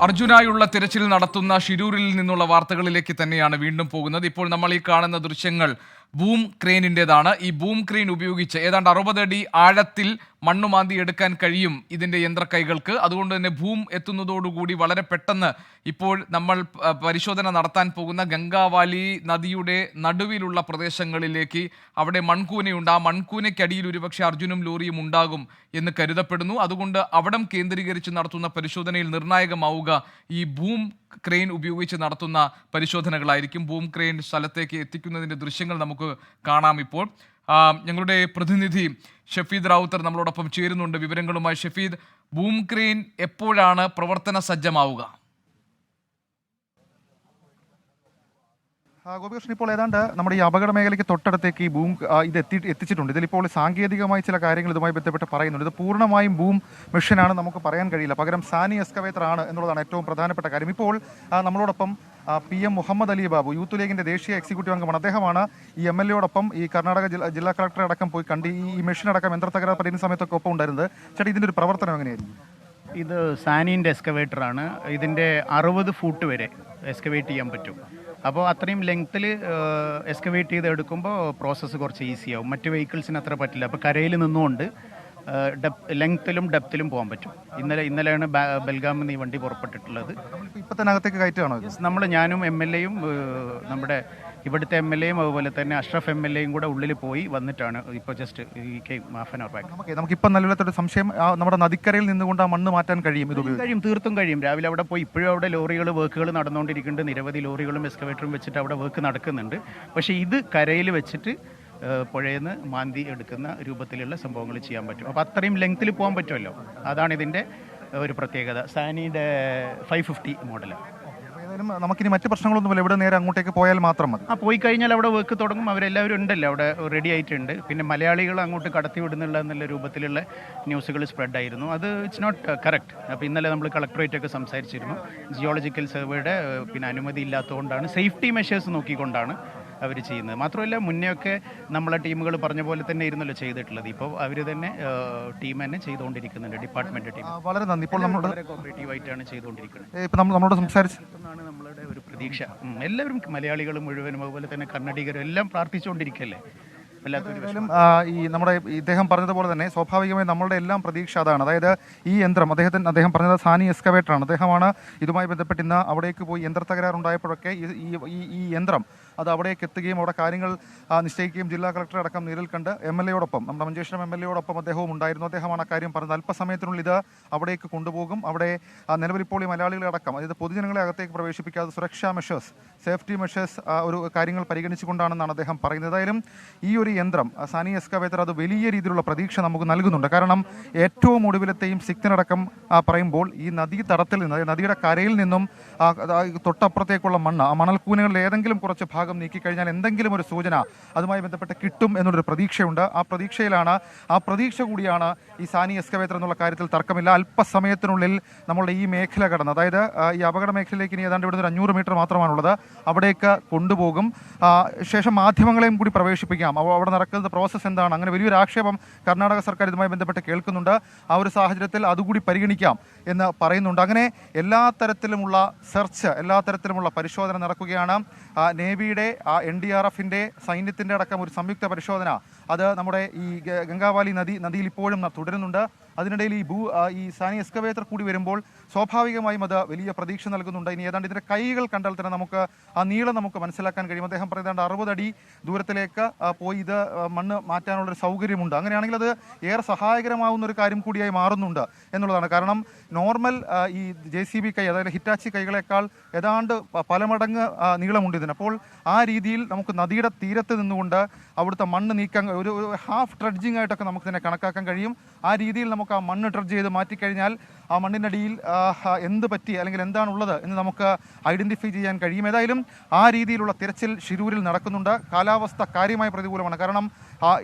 അർജുനായുള്ള തിരച്ചിൽ നടത്തുന്ന ഷിരൂരിൽ നിന്നുള്ള വാർത്തകളിലേക്ക് തന്നെയാണ് വീണ്ടും പോകുന്നത്. ഇപ്പോൾ നമ്മൾ ഈ കാണുന്ന ദൃശ്യങ്ങൾ ബൂം ക്രെയിനിന്റെതാണ്. ഈ ബൂം ക്രെയിൻ ഉപയോഗിച്ച് ഏതാണ്ട് അറുപത് അടി ആഴത്തിൽ മണ്ണ് മാന്തി എടുക്കാൻ കഴിയും ഇതിന്റെ യന്ത്രക്കൈകൾക്ക്. അതുകൊണ്ട് തന്നെ ഭൂം എത്തുന്നതോടുകൂടി വളരെ പെട്ടെന്ന് ഇപ്പോൾ നമ്മൾ പരിശോധന നടത്താൻ പോകുന്ന ഗംഗാവാലി നദിയുടെ നടുവിലുള്ള പ്രദേശങ്ങളിലേക്ക് അവിടെ മൺകൂനയുണ്ട്. ആ മൺകൂനയ്ക്കടിയിൽ ഒരുപക്ഷെ അർജുനും ലോറിയും ഉണ്ടാകും എന്ന് കരുതപ്പെടുന്നു. അതുകൊണ്ട് അവിടം കേന്ദ്രീകരിച്ച് നടത്തുന്ന പരിശോധനയിൽ നിർണായകമാവുക ഈ ഭൂം ക്രെയിൻ ഉപയോഗിച്ച് നടത്തുന്ന പരിശോധനകളായിരിക്കും. ബൂം ക്രെയിൻ സ്ഥലത്തേക്ക് എത്തിക്കുന്നതിന്റെ ദൃശ്യങ്ങൾ നമുക്ക് കാണാം ഇപ്പോൾ. ഞങ്ങളുടെ പ്രതിനിധി ഷഫീദ് റാവുത്തർ നമ്മളോടൊപ്പം ചേരുന്നുണ്ട്. വിവരങ്ങളുമായി ഷഫീദ് ബൂം ക്രെയിൻ എപ്പോഴാണ് പ്രവർത്തന സജ്ജമാവുക? ഗോപികൃഷ്ണൻ ഇപ്പോൾ ഏതാണ്ട് നമ്മുടെ ഈ അപകട മേഖലയ്ക്ക് തൊട്ടടുത്തേക്ക് ഈ ബൂം ഇത് എത്തി എത്തിച്ചിട്ടുണ്ട്. ഇതിലിപ്പോൾ സാങ്കേതികമായി ചില കാര്യങ്ങൾ ഇതുമായി ബന്ധപ്പെട്ട് പറയുന്നുണ്ട്. ഇത് പൂർണമായും ബൂം മെഷീനാണ് നമുക്ക് പറയാൻ കഴിയില്ല. പകരം സാനി എസ്കവേറ്റർ ആണ് എന്നുള്ളതാണ് ഏറ്റവും പ്രധാനപ്പെട്ട കാര്യം. ഇപ്പോൾ നമ്മളോടൊപ്പം P M Muhammad Ali Babu youth ലീഗിന്റെ ദേശീയ എക്സിക്യൂട്ടീവ് അംഗമാണ്. അദ്ദേഹമാണ് ഈ എം എൽ എയോടൊപ്പം ഈ കർണാടക ജില്ലാ ജില്ലാ കളക്ടറെ അടക്കം പോയി കണ്ട് ഈ മെഷീൻ അടക്കം യന്ത്ര തകരാർ പറയുന്ന സമയത്തൊക്കെ ഒപ്പം ഉണ്ടായിരുന്നത്. ചേട്ടാ ഇതിന്റെ ഒരു പ്രവർത്തനം എങ്ങനെയായിരുന്നു ഇത് സാനിന്റെ എസ്കവേറ്ററാണ് ഇതിന്റെ അറുപത് ഫൂട്ട് വരെ എസ്കവേറ്റ് ചെയ്യാൻ പറ്റും. അപ്പോൾ അത്രയും ലെങ്ത്തിൽ എക്സ്കവേറ്റ് ചെയ്ത് എടുക്കുമ്പോൾ പ്രോസസ്സ് കുറച്ച് ഈസിയാവും മറ്റ് വെഹിക്കിൾസിന് അത്ര പറ്റില്ല. അപ്പോൾ കരയിൽ നിന്നുകൊണ്ട് ഡെപ് ലെങ്ത്തിലും ഡെപ്തിലും പോകാൻ പറ്റും. ഇന്നലെ ഇന്നലെയാണ് ബെൽഗാമിൽ നിന്ന് ഈ വണ്ടി പുറപ്പെട്ടിട്ടുള്ളത്. നമ്മളിപ്പോൾ ഇപ്പൊ തന്നെ അകത്തേക്ക് കയറ്റുകയാണോ നമ്മൾ ഞാനും എം എൽ എയും നമ്മുടെ ഇവിടുത്തെ എം എൽ എയും അതുപോലെ തന്നെ അഷ്റഫ് എം എൽ എയും കൂടെ ഉള്ളിൽ പോയി വന്നിട്ടാണ് ഇപ്പോൾ ജസ്റ്റ് ഈ ഹാഫ് ആൻ അവർ ബാക്ക് നമുക്ക് നമുക്കിപ്പം നല്ലൊരു സംശയം ആ, നമ്മുടെ നദിക്കരയിൽ നിന്നുകൊണ്ട് ആ മണ്ണ് മാറ്റാൻ കഴിയും ഇത് കഴിയും തീർത്തും കഴിയും. രാവിലെ അവിടെ പോയി ഇപ്പോഴും അവിടെ ലോറികൾ വർക്കുകൾ നടന്നുകൊണ്ടിരിക്കുന്നുണ്ട്. നിരവധി ലോറികളും എക്സ്കവേറ്ററും വെച്ചിട്ട് അവിടെ വർക്ക് നടക്കുന്നുണ്ട്. പക്ഷേ ഇത് കരയിൽ വെച്ചിട്ട് നിന്ന് മാന്തി എടുക്കുന്ന രൂപത്തിലുള്ള സംഭവങ്ങൾ ചെയ്യാൻ പറ്റും. അപ്പോൾ അത്രയും ലെങ്ത്തിൽ പോകാൻ പറ്റുമല്ലോ? അതാണ് ഇതിന്റെ ഒരു പ്രത്യേകത. സാനിയുടെ ഫൈവ് ഫിഫ്റ്റി മോഡലാണ് ഏതായാലും നമുക്കിനി മറ്റു പ്രശ്നങ്ങളൊന്നുമില്ല. ഇവിടെ നേരെ അങ്ങോട്ടേക്ക് പോയാൽ മാത്രം മതി. ആ പോയി കഴിഞ്ഞാൽ അവിടെ വർക്ക് തുടങ്ങും. അവരെല്ലാവരും ഉണ്ടല്ലോ അവിടെ റെഡി ആയിട്ടുണ്ട്. പിന്നെ മലയാളികൾ അങ്ങോട്ട് കടത്തി വിടുന്നില്ല എന്നുള്ള രൂപത്തിലുള്ള ന്യൂസുകൾ സ്പ്രെഡ് ആയിരുന്നു. അത് ഇറ്റ്സ് നോട്ട് കറക്റ്റ് അപ്പോൾ ഇന്നലെ നമ്മൾ കളക്ടറേറ്റ് ഒക്കെ സംസാരിച്ചിരുന്നു. ജിയോളജിക്കൽ സർവേയുടെ പിന്നെ അനുമതി ഇല്ലാത്തതുകൊണ്ടാണ്. സേഫ്റ്റി മെഷേഴ്സ് നോക്കിക്കൊണ്ടാണ് അവർ ചെയ്യുന്നത്. മാത്രമല്ല മുന്നേ ഒക്കെ നമ്മളെ ടീമുകൾ പറഞ്ഞ പോലെ തന്നെ ഇരുന്നല്ലോ ചെയ്തിട്ടുള്ളത്. ഇപ്പോൾ അവർ തന്നെ ടീം തന്നെ ചെയ്തുകൊണ്ടിരിക്കുന്നുണ്ട് ഡിപ്പാർട്ട്മെന്റ് ടീം. വളരെ നന്ദി. ഇപ്പോൾ നമ്മുടെ കോപ്പറേറ്റീവ് ആയിട്ടാണ് ചെയ്തുകൊണ്ടിരിക്കുന്നത്. ഇപ്പോൾ നമ്മൾ നമ്മളോട് സംസാരിച്ചെന്നാണ് നമ്മളുടെ ഒരു പ്രതീക്ഷ. എല്ലാവരും മലയാളികൾ മുഴുവനും അതുപോലെ തന്നെ കന്നഡികരും എല്ലാം പ്രാർത്ഥിച്ചുകൊണ്ടിരിക്കല്ലേ? ഈ നമ്മുടെ ഇദ്ദേഹം പറഞ്ഞതുപോലെ തന്നെ സ്വാഭാവികമായി നമ്മളുടെ എല്ലാം പ്രതീക്ഷ അതാണ്. അതായത് ഈ യന്ത്രം അദ്ദേഹത്തിന് അദ്ദേഹം പറഞ്ഞത് സാനി എസ്കവേറ്ററാണ്. അദ്ദേഹമാണ് ഇതുമായി ബന്ധപ്പെട്ട് ഇന്ന് അവിടേക്ക് പോയി യന്ത്ര തകരാറുണ്ടായപ്പോഴൊക്കെ ഈ- ഈ ഈ- ഈ യന്ത്രം അത് അവിടേക്ക് എത്തുകയും അവിടെ കാര്യങ്ങൾ നിശ്ചയിക്കുകയും ജില്ലാ കളക്ടർ അടക്കം നേരിൽ കണ്ട് എം എൽ എയോടൊപ്പം നമ്മുടെ മഞ്ചേശ്വരം എം എൽ എയോടൊപ്പം അദ്ദേഹവും ഉണ്ടായിരുന്നു. അദ്ദേഹമാണ് ആ കാര്യം പറഞ്ഞത്. അല്പസമയത്തിനുള്ളിൽ ഇത് അവിടേക്ക് കൊണ്ടുപോകും. അവിടെ നിലവിലിപ്പോൾ ഈ മലയാളികളെ അടക്കം അതായത് പൊതുജനങ്ങളെ അകത്തേക്ക് പ്രവേശിപ്പിക്കാതെ സുരക്ഷാ മെഷേഴ്സ് സേഫ്റ്റി മെഷേഴ്സ് ഒരു കാര്യങ്ങൾ പരിഗണിച്ചുകൊണ്ടാണെന്നാണ് അദ്ദേഹം പറയുന്നത്. ഏതായാലും ഈ ഒരു യന്ത്രം സാനി എസ്കവേറ്റർ അത് വലിയ രീതിയിലുള്ള പ്രതീക്ഷ നമുക്ക് നൽകുന്നുണ്ട്. കാരണം ഏറ്റവും ഒടുവിലത്തെയും സിക്തിനടക്കം ആ, പറയുമ്പോൾ ഈ നദീ തടത്തിൽ നിന്ന് നദിയുടെ കരയിൽ നിന്നും തൊട്ടപ്പുറത്തേക്കുള്ള മണ്ണ് ആ മണൽക്കൂനകളിൽ ഏതെങ്കിലും കുറച്ച് ഭാഗം നീക്കിക്കഴിഞ്ഞാൽ എന്തെങ്കിലും ഒരു സൂചന അതുമായി ബന്ധപ്പെട്ട് കിട്ടും എന്നുള്ളൊരു പ്രതീക്ഷയുണ്ട്. ആ പ്രതീക്ഷയിലാണ് ആ പ്രതീക്ഷ കൂടിയാണ് ഈ സാനി എസ്കവേറ്റർ എന്നുള്ള കാര്യത്തിൽ തർക്കമില്ല. അല്പസമയത്തിനുള്ളിൽ നമ്മളുടെ ഈ മേഖല കടന്ന് അതായത് ഈ അപകട മേഖലയിലേക്ക് ഇനി ഏതാണ്ട് ഇവിടുന്ന് ഒരു അഞ്ഞൂറ് മീറ്റർ മാത്രമാണുള്ളത് അവിടേക്ക് കൊണ്ടുപോകും. ശേഷം മാധ്യമങ്ങളെയും കൂടി പ്രവേശിപ്പിക്കാം. അപ്പോൾ അവിടെ നടക്കുന്ന പ്രോസസ്സ് എന്താണ്? അങ്ങനെ വലിയൊരു ആക്ഷേപം കർണാടക സർക്കാർ ഇതുമായി ബന്ധപ്പെട്ട് കേൾക്കുന്നുണ്ട്. ആ ഒരു സാഹചര്യത്തിൽ അതുകൂടി പരിഗണിക്കാം എന്ന് പറയുന്നുണ്ട്. അങ്ങനെ എല്ലാ തരത്തിലുമുള്ള സെർച്ച് എല്ലാ തരത്തിലുമുള്ള പരിശോധന നടക്കുകയാണ്. ആ, നേവിയുടെ എൻ ഡി ആർ എഫിന്റെ സൈന്യത്തിന്റെ അടക്കം ഒരു സംയുക്ത പരിശോധന. അത് നമ്മുടെ ഈ ഗംഗാവാലി നദി നദിയിൽ ഇപ്പോഴും തുടരുന്നുണ്ട്. അതിനിടയിൽ ഈ ഭൂ ഈ സാനി എക്സ്കവേറ്റർ കൂടി വരുമ്പോൾ സ്വാഭാവികമായും അത് വലിയ പ്രതീക്ഷ നൽകുന്നുണ്ട്. ഇനി ഏതാണ്ട് ഇതിന്റെ കൈകൾ കണ്ടാൽ തന്നെ നമുക്ക് ആ നീളം നമുക്ക് മനസ്സിലാക്കാൻ കഴിയും. അദ്ദേഹം പറയുന്നത് അറുപത് അടി ദൂരത്തിലേക്ക് പോയി ഇത് മണ്ണ് മാറ്റാനുള്ളൊരു സൗകര്യമുണ്ട്. അങ്ങനെയാണെങ്കിൽ അത് ഏറെ സഹായകരമാവുന്ന ഒരു കാര്യം കൂടിയായി മാറുന്നുണ്ട് എന്നുള്ളതാണ്. കാരണം നോർമൽ ഈ ജെ സി ബി കൈ അതായത് ഹിറ്റാച്ചി കൈകളെക്കാൾ ഏതാണ്ട് പലമടങ്ങ് പല മടങ്ങ് നീളമുണ്ട് ഇതിന്. അപ്പോൾ ആ രീതിയിൽ നമുക്ക് നദിയുടെ തീരത്ത് നിന്നുകൊണ്ട് അവിടുത്തെ മണ്ണ് നീക്കാൻ ഒരു ഹാഫ് ട്രഡ്ജിങ് ആയിട്ടൊക്കെ നമുക്ക് തന്നെ കണക്കാക്കാൻ കഴിയും. ആ രീതിയിൽ നമുക്ക് ആ മണ്ണ് ട്രഡ്ജ് ചെയ്ത് മാറ്റിക്കഴിഞ്ഞാൽ ആ മണ്ണിനടിയിൽ എന്ത് പറ്റി അല്ലെങ്കിൽ എന്താണുള്ളത് എന്ന് നമുക്ക് ഐഡന്റിഫൈ ചെയ്യാൻ കഴിയും. ഏതായാലും ആ രീതിയിലുള്ള തിരച്ചിൽ ഷിരൂരിൽ നടക്കുന്നുണ്ട്. കാലാവസ്ഥ കാര്യമായ പ്രതികൂലമാണ്. കാരണം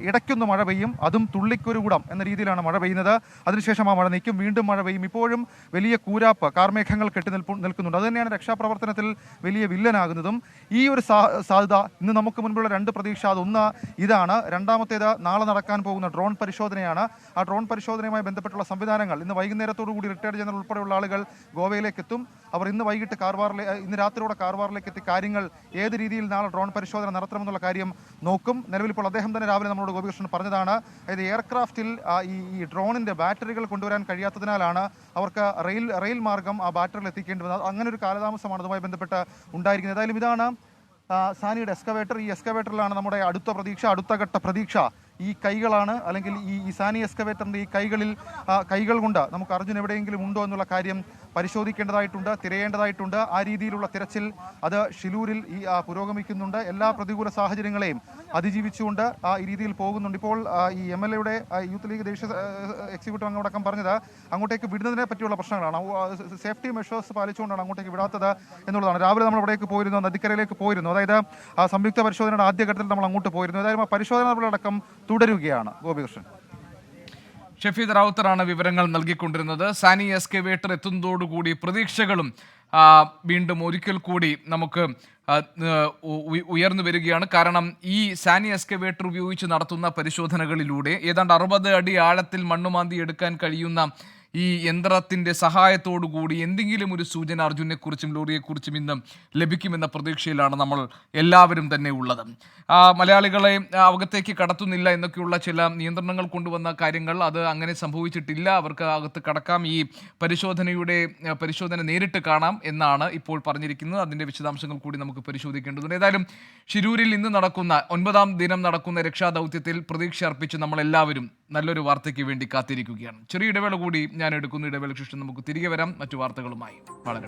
ഇടയ്ക്കൊന്ന് മഴ പെയ്യും അതും തുള്ളിക്കൊരു കൂടം എന്ന രീതിയിലാണ് മഴ പെയ്യുന്നത്. അതിനുശേഷം ആ മഴ നീക്കും. വീണ്ടും മഴ പെയ്യും. ഇപ്പോഴും വലിയ കൂരാപ്പ് കാർമേഘങ്ങൾ കെട്ടി നിൽപ്പു നിൽക്കുന്നുണ്ട്. അതുതന്നെയാണ് രക്ഷാപ്രവർത്തനത്തിൽ വലിയ വില്ലനാകുന്നതും. ഈ ഒരു സാധ്യത ഇന്ന് നമുക്ക് മുൻപുള്ള രണ്ട് പ്രതീക്ഷ അതൊന്ന് ഇതാണ്. രണ്ടാമത്തേത് നാളെ നടക്കാൻ പോകുന്ന ഡ്രോൺ പരിശോധനയാണ്. ആ ഡ്രോൺ പരിശോധനയുമായി ബന്ധപ്പെട്ടുള്ള സംവിധാനങ്ങൾ ഇന്ന് വൈകുന്നേരത്തോടു കൂടി റിട്ടയർഡ് ജനറൽ ഉൾപ്പെടെയുള്ള ആളുകൾ ഗോവയിലേക്ക് എത്തും അവർ ഇന്ന് വൈകിട്ട് കാർവാറിലെ ഇന്ന് രാത്രിയോടെ കാർവാറിലേക്ക് എത്തി കാര്യങ്ങൾ ഏത് രീതിയിൽ നാളെ ഡ്രോൺ പരിശോധന നടത്തണമെന്നുള്ള കാര്യം നോക്കും. നിലവിൽ ഇപ്പോൾ അദ്ദേഹം തന്നെ രാവിലെ നമ്മളോട് ഗോപികൃഷ്ണൻ പറഞ്ഞതാണ് അതായത് എയർക്രാഫ്റ്റിൽ ഈ ഡ്രോണിന്റെ ബാറ്ററികൾ കൊണ്ടുവരാൻ കഴിയാത്തതിനാലാണ് അവർക്ക് റെയിൽ റെയിൽ മാർഗം ആ ബാറ്ററികൾ എത്തിക്കേണ്ടി വന്നത് അങ്ങനെ ഒരു കാലതാമസമാണ് അതുമായി ബന്ധപ്പെട്ട് ഉണ്ടായിരിക്കുന്നത്. ഏതായാലും ഇതാണ് സാനിയുടെ എസ്കവേറ്റർ ഈ എസ്കവേറ്ററിലാണ് നമ്മുടെ അടുത്ത പ്രതീക്ഷ അടുത്ത ഘട്ട പ്രതീക്ഷ. ഈ കൈകളാണ് അല്ലെങ്കിൽ ഈ ഇസാനി എക്സ്കവേറ്ററിന്റെ ഈ കൈകളിൽ കൈകൾ കൊണ്ട് നമുക്ക് അർജുൻ എവിടെയെങ്കിലും ഉണ്ടോ എന്നുള്ള കാര്യം പരിശോധിക്കേണ്ടതായിട്ടുണ്ട് തിരയേണ്ടതായിട്ടുണ്ട്. ആ രീതിയിലുള്ള തിരച്ചിൽ അത് ഷിലൂരിൽ ഈ പുരോഗമിക്കുന്നുണ്ട്. എല്ലാ പ്രതികൂല സാഹചര്യങ്ങളെയും അതിജീവിച്ചുകൊണ്ട് ആ രീതിയിൽ പോകുന്നുണ്ട്. ഇപ്പോൾ ഈ എം എൽ എയുടെ യൂത്ത് ലീഗ് ദേശീയ എക്സിക്യൂട്ടീവ് അംഗമടക്കം പറഞ്ഞത് അങ്ങോട്ടേക്ക് വിടുന്നതിനെ പറ്റിയുള്ള പ്രശ്നങ്ങളാണ്. സേഫ്റ്റി മെഷേഴ്സ് പാലിച്ചുകൊണ്ടാണ് അങ്ങോട്ടേക്ക് വിടാത്തത് എന്നുള്ളതാണ്. രാവിലെ നമ്മൾ അവിടേക്ക് പോയിരുന്നു നദിക്കരയിലേക്ക് പോയിരുന്നു. അതായത് ആ സംയുക്ത പരിശോധനയുടെ ആദ്യഘട്ടത്തിൽ നമ്മൾ അങ്ങോട്ട് പോയിരുന്നു. ഏതായാലും ആ പരിശോധന തുടരുകയാണ് ഗോപികൃഷ്ണൻ. ഷഫീദ് റാവുത്തറാണ് വിവരങ്ങൾ നൽകിക്കൊണ്ടിരുന്നത്. സാനി എസ്കവേറ്റർ എത്തുന്നതോടുകൂടി പ്രതീക്ഷകളും വീണ്ടും ഒരിക്കൽ കൂടി നമുക്ക് ഉയർന്നു വരികയാണ്. കാരണം ഈ സാനി എസ്കവേറ്റർ ഉപയോഗിച്ച് നടത്തുന്ന പരിശോധനകളിലൂടെ ഏതാണ്ട് അറുപത് അടി ആഴത്തിൽ മണ്ണുമാന്തി എടുക്കാൻ കഴിയുന്ന ഈ യന്ത്രത്തിന്റെ സഹായത്തോടുകൂടി എന്തെങ്കിലും ഒരു സൂചന അർജുനെക്കുറിച്ചും ലോറിയെക്കുറിച്ചും ഇന്ന് ലഭിക്കുമെന്ന പ്രതീക്ഷയിലാണ് നമ്മൾ എല്ലാവരും തന്നെ ഉള്ളത്. മലയാളികളെ അകത്തേക്ക് കടത്തുന്നില്ല എന്നൊക്കെയുള്ള ചില നിയന്ത്രണങ്ങൾ കൊണ്ടുവന്ന കാര്യങ്ങൾ അത് അങ്ങനെ സംഭവിച്ചിട്ടില്ല. അവർക്ക് അകത്ത് കടക്കാം. ഈ പരിശോധനയുടെ പരിശോധന നേരിട്ട് കാണാം എന്നാണ് ഇപ്പോൾ പറഞ്ഞിരിക്കുന്നത്. അതിന്റെ വിശദാംശങ്ങൾ കൂടി നമുക്ക് പരിശോധിക്കേണ്ടതുണ്ട്. ഏതായാലും ഷിരൂരിൽ ഇന്ന് നടക്കുന്ന ഒൻപതാം ദിനം നടക്കുന്ന രക്ഷാദൗത്യത്തിൽ പ്രതീക്ഷ അർപ്പിച്ച് നമ്മൾ എല്ലാവരും നല്ലൊരു വാർത്തയ്ക്ക് വേണ്ടി കാത്തിരിക്കുകയാണ്. ചെറിയ ഇടവേള കൂടി ഞാൻ എടുക്കുന്ന ഇടവേളയ്ക്ക് ശേഷം നമുക്ക് തിരികെ വരാം. മറ്റു വാർത്തകളുമായി വളരെ